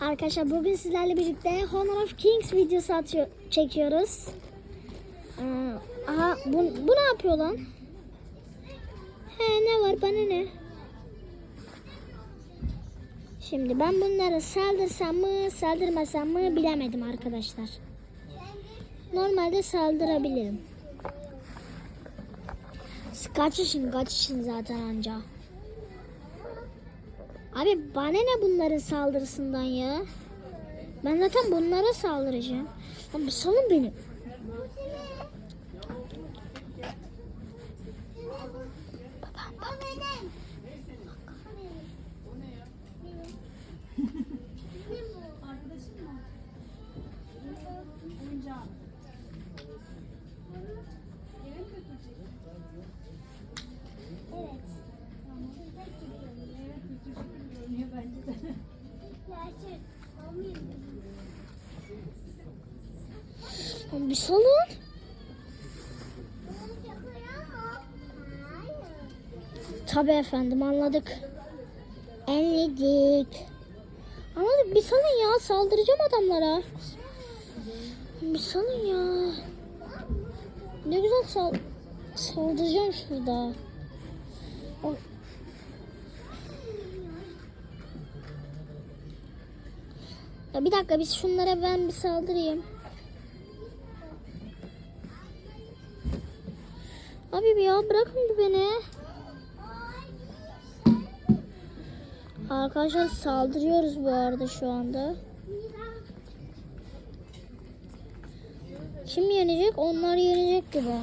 Arkadaşlar bugün sizlerle birlikte Honor of Kings videosu atıyor, çekiyoruz. Aha bu, bu ne yapıyor lan? He ne var bana ne? Şimdi ben bunları saldırsam mı saldırmasam mı bilemedim arkadaşlar. Normalde saldırabilirim. Kaçışın kaçışın zaten anca. Abi bana ne bunların saldırısından ya? Ben zaten bunlara saldıracağım. Abi salın beni. Abi bir salın. Tabii efendim anladık. Anladık. Anladık bir salın ya saldıracağım adamlara. Bir salın ya. Ne güzel sal saldıracağım şurada. O- Ya bir dakika biz şunlara ben bir saldırayım. Abi ya bırakın bir beni. Arkadaşlar saldırıyoruz bu arada şu anda. Kim yenecek? Onlar yenecek gibi.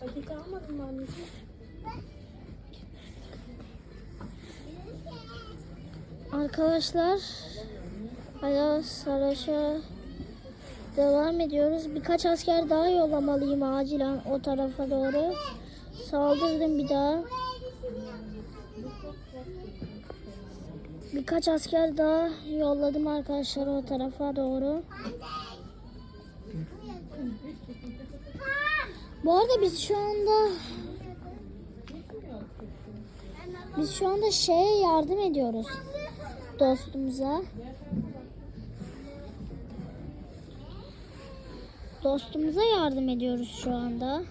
Dakika almadın mı anneciğim? Arkadaşlar Aya Saraş'a devam ediyoruz. Birkaç asker daha yollamalıyım acilen o tarafa doğru. Saldırdım bir daha. Birkaç asker daha yolladım arkadaşlar o tarafa doğru. Bu arada biz şu anda biz şu anda şeye yardım ediyoruz dostumuza. Dostumuza yardım ediyoruz şu anda.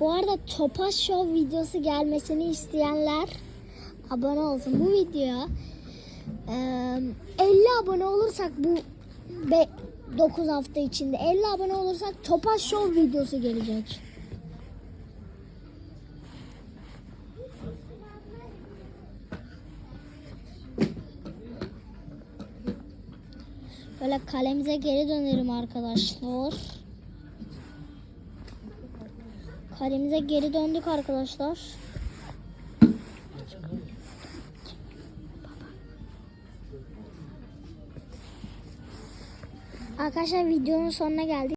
Bu arada Topaş Show videosu gelmesini isteyenler abone olsun. Bu videoya eee, 50 abone olursak bu 9 hafta içinde 50 abone olursak Topaş Show videosu gelecek. Böyle kalemize geri dönelim arkadaşlar. Kalemize geri döndük arkadaşlar. Arkadaşlar videonun sonuna geldik.